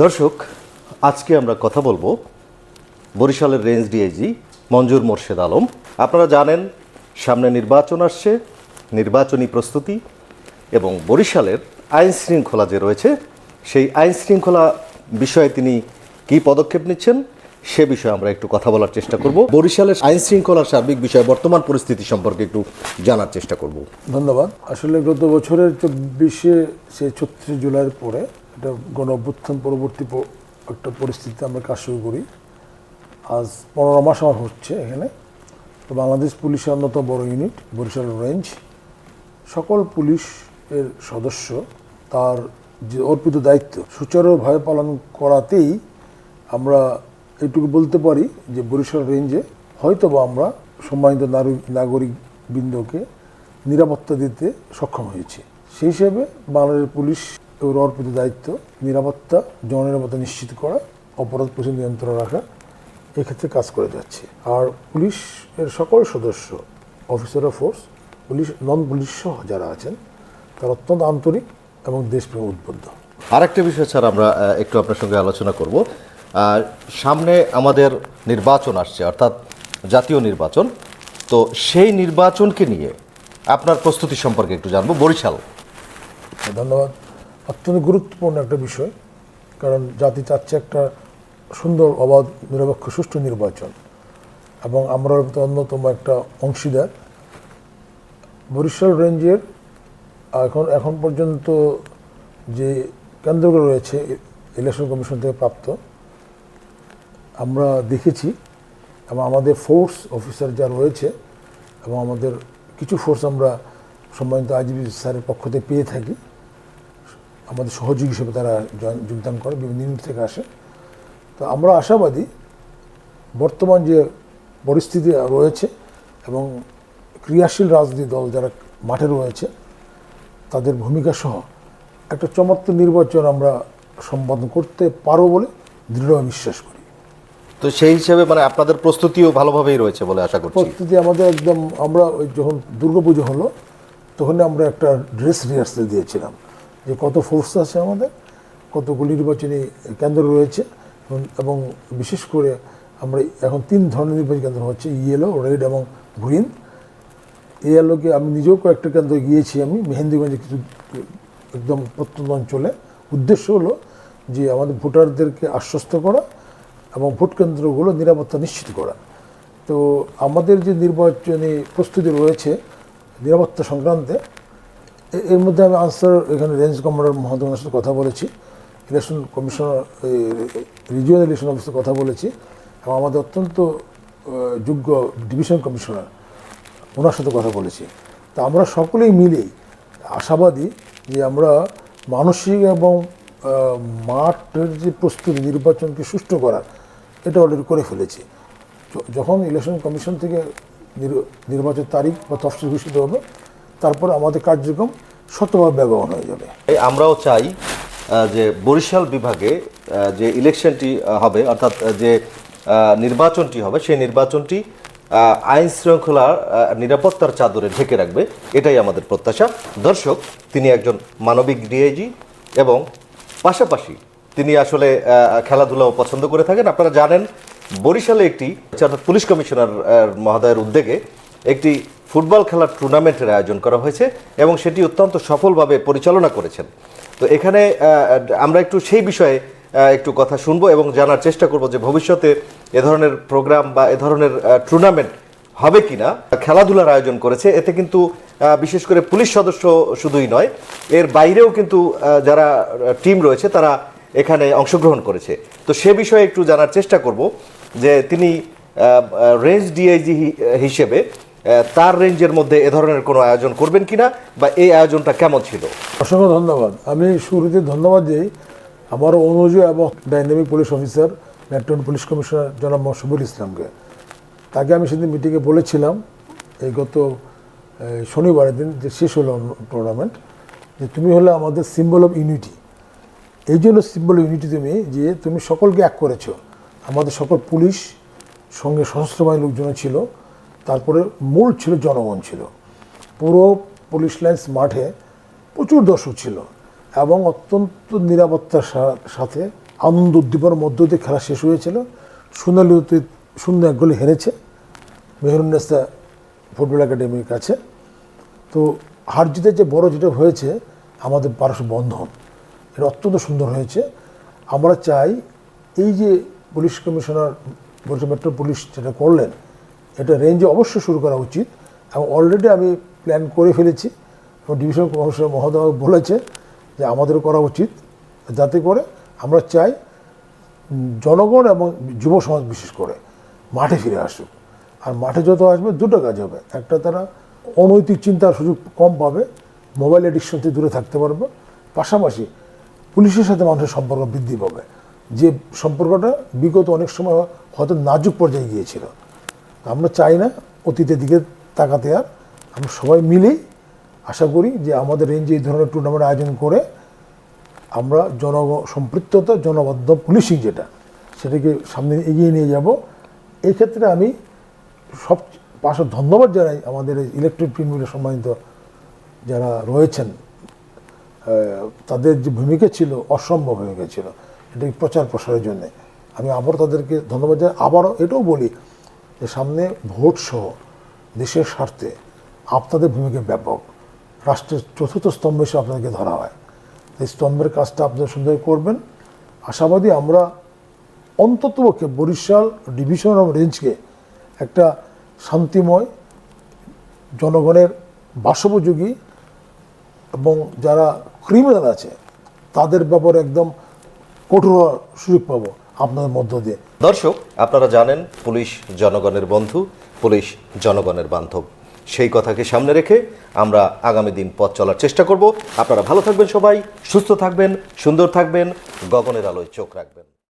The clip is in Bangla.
দর্শক, আজকে আমরা কথা বলব বরিশালের রেঞ্জ ডিআইজি মঞ্জুর মোর্শেদ আলম। আপনারা জানেন, সামনে নির্বাচন আসছে, নির্বাচনী প্রস্তুতি এবং বরিশালের আইন শৃঙ্খলা যে রয়েছে, সেই আইন শৃঙ্খলা বিষয়ে তিনি কি পদক্ষেপ নিচ্ছেন, সে বিষয়ে আমরা একটু কথা বলার চেষ্টা করব। বরিশালের আইন শৃঙ্খলার সার্বিক বিষয়ে বর্তমান পরিস্থিতি সম্পর্কে একটু জানার চেষ্টা করব। ধন্যবাদ। আসলে গত বছরের চব্বিশে, সে ছত্রিশ জুলাইয়ের পরে একটা গণ অভ্যুত্থান পরবর্তী একটা পরিস্থিতিতে আমরা কাজ শুরু করি। আজ পনেরো মাস আমার হচ্ছে এখানে। তো বাংলাদেশ পুলিশের অন্যতম বড় ইউনিট, বরিশাল রেঞ্জ। সকল পুলিশ এর সদস্য তার যে অর্পিত দায়িত্ব সুচারুভাবে পালন করাতেই আমরা এটুকু বলতে পারি যে বরিশাল রেঞ্জে হয়তো বা আমরা সম্মানিত নাগরিক বৃন্দকে নিরাপত্তা দিতে সক্ষম হয়েছি। সেই হিসেবে বাংলাদেশের পুলিশ ওর অর্পিত দায়িত্ব নিরাপত্তা জননিরাপত্তা নিশ্চিত করা অপরাধ প্রচুর নিয়ন্ত্রণ রাখা এক্ষেত্রে কাজ করে যাচ্ছে। আর পুলিশ এর সকল সদস্য officer of force police non police সহ যারা আছেন তারা অত্যন্ত আন্তরিক এবং দেশপ্রেম উদ্বুদ্ধ। আরেকটা বিষয় স্যার আমরা একটু আপনার সঙ্গে আলোচনা করব। আর সামনে আমাদের নির্বাচন আসছে অর্থাৎ জাতীয় নির্বাচন। তো সেই নির্বাচনকে নিয়ে আপনার প্রস্তুতি সম্পর্কে একটু জানব। বরিশাল। ধন্যবাদ। অত্যন্ত গুরুত্বপূর্ণ একটা বিষয়, কারণ জাতি চাচ্ছে একটা সুন্দর, অবাধ, নিরপেক্ষ, সুষ্ঠু নির্বাচন। এবং আমরা অন্যতম একটা অংশীদার। বরিশাল রেঞ্জের এখন এখন পর্যন্ত যে কেন্দ্রগুলো রয়েছে, ইলেকশন কমিশন থেকে প্রাপ্ত, আমরা দেখেছি, এবং আমাদের ফোর্স অফিসার যা রয়েছে, এবং আমাদের কিছু ফোর্স আমরা সম্মানিত আইজিবি স্যারের পক্ষ থেকে পেয়ে থাকি। আমাদের সহযোগী হিসেবে তারা যোগদান করে বিভিন্ন ইউনিট থেকে আসে। তো আমরা আশাবাদী বর্তমান যে পরিস্থিতি রয়েছে এবং ক্রিয়াশীল রাজনীতি দল যারা মাঠে রয়েছে তাদের ভূমিকা সহ একটা চমৎকার নির্বাচন আমরা সম্পাদন করতে পারব বলে দৃঢ় বিশ্বাস করি। তো সেই হিসেবে মানে আপনাদের প্রস্তুতিও ভালোভাবেই রয়েছে বলে আশা করছি। প্রস্তুতি আমাদের একদম আমরা ওই যখন দুর্গাপুজো হলো তখন আমরা একটা ড্রেস রিহার্সাল দিয়েছিলাম। যে কত ফোর্স আছে আমাদের, কতগুলি নির্বাচনী কেন্দ্র রয়েছে, এবং- বিশেষ করে আমরা এখন তিন ধরনের নির্বাচনী কেন্দ্র হচ্ছে ইয়েলো রেড এবং গ্রিন এই আলোকে আমি নিজেও কয়েকটা কেন্দ্রে গিয়েছি আমি মেহেন্দিগঞ্জে কিছু, একদম প্রত্যন্ত অঞ্চলে। উদ্দেশ্য হলো যে আমাদের ভোটারদেরকে আশ্বস্ত করা এবং ভোট কেন্দ্রগুলো নিরাপত্তা নিশ্চিত করা। তো আমাদের যে নির্বাচনী প্রস্তুতি রয়েছে নিরাপত্তা সংক্রান্তে এর মধ্যে আমি আনসার এখানে রেঞ্জ কমান্ডার মহোদয়ের সাথে কথা বলেছি। ইলেকশন কমিশনার রিজিওনাল ইলেকশন অফিসের কথা বলেছি এবং আমাদের অত্যন্ত যোগ্য ডিভিশন কমিশনার ওনার সাথে কথা বলেছি। তা আমরা সকলেই মিলেই আশাবাদী যে আমরা মানসিক এবং মাঠের যে প্রস্তুতি, নির্বাচনকে সুষ্ঠু করার, এটা অলরেডি করে ফেলেছি। যখন ইলেকশন কমিশন থেকে নির- নির্বাচন তারিখ বা তফসিল ঘোষিত হবে তারপর আমাদের কার্যক্রম শতভাবে ব্যবহার হয়ে যাবে। এই আমরাও চাই যে বরিশাল বিভাগে যে ইলেকশনটি হবে, অর্থাৎ যে নির্বাচনটি হবে, সেই নির্বাচনটি আইন শৃঙ্খলার নিরাপত্তার চাদরে ঢেকে রাখবে, এটাই আমাদের প্রত্যাশা। দর্শক, তিনি একজন মানবিক ডিআইজি এবং পাশাপাশি তিনি আসলে খেলাধুলাও পছন্দ করে থাকেন। আপনারা জানেন, বরিশালে একটি, অর্থাৎ পুলিশ কমিশনার মহোদয়ের উদ্যোগে একটি ফুটবল খেলার টুর্নামেন্টের আয়োজন করা হয়েছে এবং সেটি অত্যন্ত সফলভাবে পরিচালনা করেছেন। তো এখানে আমরা একটু সেই বিষয়ে একটু কথা শুনব এবং জানার চেষ্টা করব যে ভবিষ্যতে এ ধরনের প্রোগ্রাম বা এ ধরনের টুর্নামেন্ট হবে কিনা খেলাধুলার আয়োজন করেছে। এতে কিন্তু বিশেষ করে পুলিশ সদস্য শুধুই নয়, এর বাইরেও কিন্তু যারা টিম রয়েছে তারা এখানে অংশগ্রহণ করেছে। তো সে বিষয়ে একটু জানার চেষ্টা করব যে তিনি রেঞ্জ ডিআইজি হিসেবে তার রেঞ্জের মধ্যে এ ধরনের কোনো আয়োজন করবেন কিনা বা এই আয়োজনটা কেমন ছিল? অসংখ্য ধন্যবাদ। আমি শুরুতে ধন্যবাদ দিই আমার অনুজ এবং dynamic police officer metro police commissioner জনাব মশবুল ইসলামকে। তাকে আমি সেদিন মিটিংয়ে বলেছিলাম, এই গত শনিবারের দিন যে শেষ হলো টুর্নামেন্ট যে তুমি হলে আমাদের সিম্বল অফ ইউনিটি এই জন্য সিম্বল ইউনিটি তুমি, যে তুমি সকলকে এক করেছ। আমাদের সকল পুলিশ, সঙ্গে সশস্ত্র বাহিনীর লোকজন ছিল। তারপরে মূল ছিল জনগণ ছিল। পুরো পুলিশ লাইন্স মাঠে প্রচুর দর্শক ছিল এবং অত্যন্ত নিরাপত্তার সাথে আনন্দ উদ্দীপনার মধ্য দিয়ে খেলা শেষ হয়েছিল। সোনালী অতীত শূন্য এক গোলে হেরেছে। মেহরুন্নেসা ফুটবল একাডেমির কাছে। তো হার জিতের যে বড় যেটা হয়েছে, আমাদের পারস্য বন্ধন, এটা অত্যন্ত সুন্দর হয়েছে। আমরা চাই এই যে পুলিশ কমিশনার বলছে, মেট্রো পুলিশ যেটা করলেন এটা রেঞ্জে অবশ্যই শুরু করা উচিত। এবং অলরেডি আমি প্ল্যান করে ফেলেছি। এবং ডিভিশন কমিশনার মহোদয় বলেছে যে আমাদেরও করা উচিত। যাতে করে আমরা চাই জনগণ এবং যুব সমাজ বিশেষ করে মাঠে ফিরে আসুক। আর মাঠে যত আসবে, দুটো কাজ হবে। একটা তারা অনৈতিক চিন্তার সুযোগ কম পাবে মোবাইল এডিকশন থেকে দূরে থাকতে পারবে। পাশাপাশি পুলিশের সাথে মানুষের সম্পর্ক বৃদ্ধি পাবে। যে সম্পর্কটা বিগত অনেক সময় হয়তো নাজুক পর্যায়ে গিয়েছিল। আমরা চাই না অতীতের দিকে তাকাতে আর। আমরা সবাই মিলেই আশা করি যে আমাদের রেঞ্জে এই ধরনের টুর্নামেন্ট আয়োজন করে আমরা জন সম্পৃক্ততা, জনবদ্ধ পুলিশিং যেটা, সেটাকে সামনে এগিয়ে নিয়ে যাব। এই ক্ষেত্রে আমি সব পাশে ধন্যবাদ জানাই আমাদের এই ইলেকট্রিক প্রিন্টগুলো সম্মানিত যারা রয়েছেন। তাদের যে ভূমিকা ছিল অসম্ভব ভূমিকা ছিল এটা প্রচার প্রসারের জন্যে। আমি আবার তাদেরকে ধন্যবাদ জানাই। আবারও এটাও বলি যে সামনে ভোট সহ দেশের স্বার্থে আপনাদের ভূমিকা ব্যাপক। রাষ্ট্রের চতুর্থ স্তম্ভ হিসেবে আপনাদেরকে ধরা হয়। এই স্তম্ভের কাজটা আপনারা সুন্দর করবেন। আশাবাদী আমরা অন্ততপক্ষে বরিশাল ডিভিশন অফ রেঞ্জকে একটা শান্তিময় জনগণের বাসোপযোগী এবং যারা ক্রিমিনাল আছে, তাদের ব্যাপারে একদম কঠোর সুযোগ পাবো। আপনাদের মধ্য দিয়ে। দর্শক, আপনারা জানেন, পুলিশ জনগণের বন্ধু, পুলিশ জনগণের বান্ধব। সেই কথাকে সামনে রেখে আমরা আগামী দিন পথ চলার চেষ্টা করব। আপনারা ভালো থাকবেন সবাই, সুস্থ থাকবেন, সুন্দর থাকবেন, গগনের আলোয় চোখ রাখবেন।